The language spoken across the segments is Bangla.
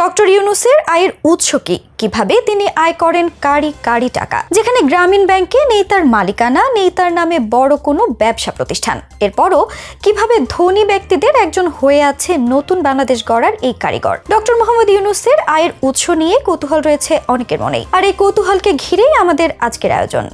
ডক্টর ইউনুসের আয়ের উৎস কি? কীভাবে তিনি আয় করেন কারি কারি টাকা? যেখানে গ্রামীণ ব্যাংকে নেই তার মালিকানা, নেই তার নামে বড় কোনো ব্যবসা প্রতিষ্ঠান। এরপরও কীভাবে ধনী ব্যক্তিদের একজন হয়ে আছে নতুন বাংলাদেশ গড়ার এই কারিগর? ডক্টর মোহাম্মদ ইউনুসের আয়ের উৎস নিয়ে কৌতূহল রয়েছে অনেকের মনেই। আর এই কৌতূহলকে ঘিরেই আমাদের আজকের আয়োজন।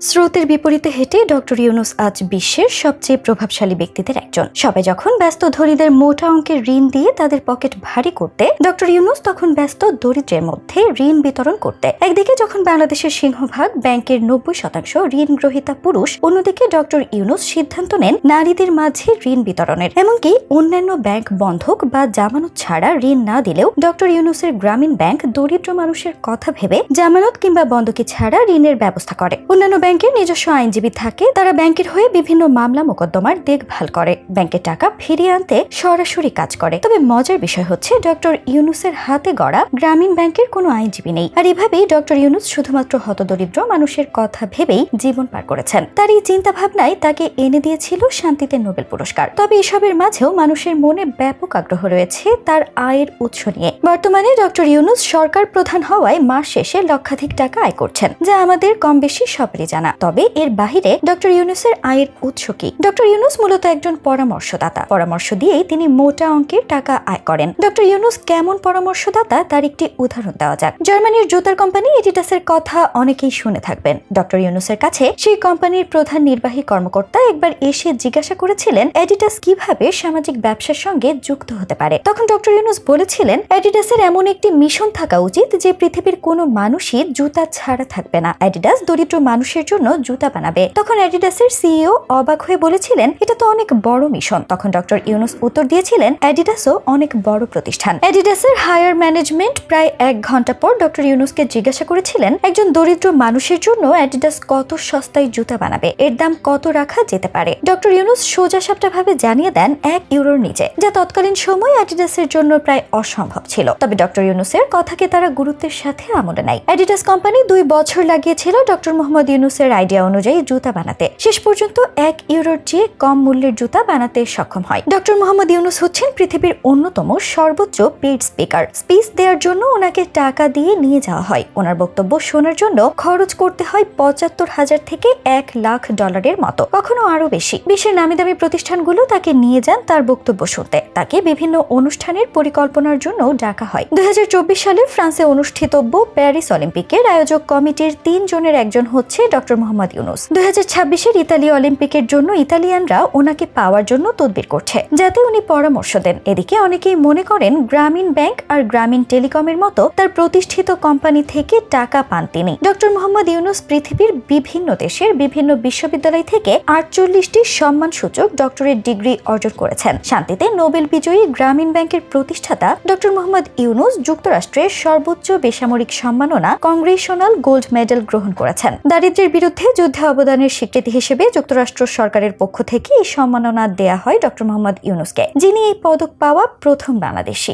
স্রোতের বিপরীতে হেঁটে ডক্টর ইউনুস আজ বিশ্বের সবচেয়ে প্রভাবশালী ব্যক্তিদের একজন। সবাই যখন ব্যস্ত ধনীদের মোটা অঙ্কের ঋণ দিয়ে তাদের পকেট ভারী করতে, ডক্টর ইউনুস তখন ব্যস্ত দরিদ্রের মধ্যে ঋণ বিতরণ করতে। একদিকে যখন বাংলাদেশের সিংহভাগ ব্যাংকের নব্বই শতাংশ ঋণ গ্রহীতা পুরুষ, অন্যদিকে ডক্টর ইউনুস সিদ্ধান্ত নেন নারীদের মাঝে ঋণ বিতরণের। এমনকি অন্যান্য ব্যাংক বন্ধক বা জামানত ছাড়া ঋণ না দিলেও ডক্টর ইউনুসের গ্রামীণ ব্যাংক দরিদ্র মানুষের কথা ভেবে জামানত কিংবা বন্ধকি ছাড়া ঋণের ব্যবস্থা করে। অন্যান্য ব্যাংকের নিজস্ব আইনজীবী থাকে, তারা ব্যাংকের হয়ে বিভিন্ন মামলা মোকদ্দমার দেখভাল করে। ব্যাংকের টাকা ফিরিয়ে আনতে সরাসরি কাজ করে। তবে মজার বিষয় হচ্ছে, ডক্টর ইউনুসের হাতে গড়া গ্রামীণ ব্যাংকের কোনো আইনজীবী নেই। আর এভাবেই ডক্টর ইউনুস শুধুমাত্র হতদরিদ্র মানুষের কথা ভেবেই জীবন পার করেছেন। তার এই চিন্তা ভাবনায় তাকে এনে দিয়েছিল শান্তিতে নোবেল পুরস্কার। তবে এসবের মাঝেও মানুষের মনে ব্যাপক আগ্রহ রয়েছে তার আয়ের উৎস নিয়ে। বর্তমানে ডক্টর ইউনুস সরকার প্রধান হওয়ায় মাস শেষে লক্ষাধিক টাকা আয় করছেন, যা আমাদের কম বেশি সবারই জানা। তবে এর বাহিরে ডক্টর ইউনুসের আয়ের উৎস কি? ডক্টর ইউনুস মূলত একজন পরামর্শদাতা। পরামর্শ দিয়েই তিনি মোটা অঙ্কের টাকা আয় করেন। ডক্টর ইউনুস কেমন পরামর্শদাতা তার একটি উদাহরণ দেওয়া যাক। জার্মানির জুতার কোম্পানি এডিটাসের কথা অনেকেই শুনে থাকবেন। ডক্টর ইউনুসের কাছে সেই কোম্পানির প্রধান নির্বাহী কর্মকর্তা একবার এসে জিজ্ঞাসা করেছিলেন এডিটাস কীভাবে সামাজিক ব্যবসার সঙ্গে যুক্ত হতে পারে? তখন ডক্টর ইউনুস বলেছিলেন এডিটাসের এমন একটি মিশন থাকা উচিত যে পৃথিবীর কোনো মানুষই জুতা ছাড়া থাকবে না। অ্যাডিডাস দরিদ্র মানুষের জন্য জুতা বানাবে। তখন অ্যাডিডাসের সিইও অবাক হয়ে বলেছিলেন, এটা তো অনেক বড় মিশন তখন ডক্টর ইউনুস উত্তর দিয়েছিলেন অ্যাডিডাসও অনেক বড় প্রতিষ্ঠান। অ্যাডিডাসের হায়ার ম্যানেজমেন্ট প্রায় এক ঘণ্টা পর ডক্টর ইউনুসকে জিজ্ঞাসা করেছিলেন, একজন দরিদ্র মানুষের জন্য অ্যাডিডাস কত সস্তায় জুতা বানাবে? এর দাম কত রাখা যেতে পারে? ডক্টর ইউনুস সোজা সাপটা ভাবে জানিয়ে দেন, এক ইউরোর নিচে। যা তৎকালীন সময় অ্যাডিডাসের জন্য প্রায় অসম্ভব ছিল। তবে ডক্টর ইউনুসের কথাকে তারা গুরুত্বের সাথে আমলে নেয়। অ্যাডিডাস কোম্পানি দুই বছর লাগিয়েছিল ডক্টর মোহাম্মদ ইউনুসের আইডিয়া অনুযায়ী জুতা বানাতে। শেষ পর্যন্ত এক ইউরোর চেয়ে কম মূল্যের জুতা বানাতে সক্ষম হয়। ডক্টর মোহাম্মদ ইউনুস হচ্ছেন পৃথিবীর অন্যতম সর্বোচ্চ পেড স্পিকার স্পিচ দেওয়ার জন্য ওনাকে টাকা দিয়ে নিয়ে যাওয়া হয়। ওনার বক্তব্য শোনার জন্য খরচ করতে হয় পঁচাত্তর হাজার থেকে এক লাখ ডলারের মতো, কখনো আরও বেশি। বিশ্বের নামি দামি প্রতিষ্ঠানগুলো তাকে নিয়ে যান তার বক্তব্য শুনতে। তাকে বিভিন্ন অনুষ্ঠানের পরিকল্পনার জন্য ডাকা হয়। দুই হাজার চব্বিশ সালে ফ্রান্সে অনুষ্ঠিতব্য প্যারিস অলিম্পিকের আয়োজক কমিটির তিন জনের একজন হচ্ছে ডক্টর মোহাম্মদ ইউনুস। দুই হাজার ছাব্বিশের ইতালি অলিম্পিকের জন্য ইতালিয়ানরা ওনাকে পাওয়ার জন্য তদবির করছে, যাতে উনি পরামর্শ দেন। এদিকে অনেকেই মনে করেন গ্রামীণ ব্যাংক আর গ্রামীণ টেলিকমের মতো তার প্রতিষ্ঠিত কোম্পানি থেকে টাকা পান তিনি। ডক্টর মোহাম্মদ ইউনুস পৃথিবীর বিভিন্ন দেশের বিভিন্ন বিশ্ববিদ্যালয় থেকে আটচল্লিশটি সম্মানসূচক ডক্টরেট ডিগ্রি অর্জন করেছেন। শান্তিতে নোবেল বিজয়ী গ্রামীণ ব্যাংকের প্রতিষ্ঠাতা ডক্টর মোহাম্মদ ইউনুস যুক্তরাষ্ট্রের সর্বোচ্চ বেসামরিক সম্মাননা কংগ্রেশনাল গোল্ড মেডেল গ্রহণ করেছেন। দারিদ্র্যের বিরুদ্ধে যুদ্ধে অবদানের স্বীকৃতি হিসেবে যুক্তরাষ্ট্র সরকারের পক্ষ থেকে এই সম্মাননা দেয়া হয় ডক্টর মোহাম্মদ ইউনুসকে, যিনি এই পদক পাওয়া প্রথম বাংলাদেশী।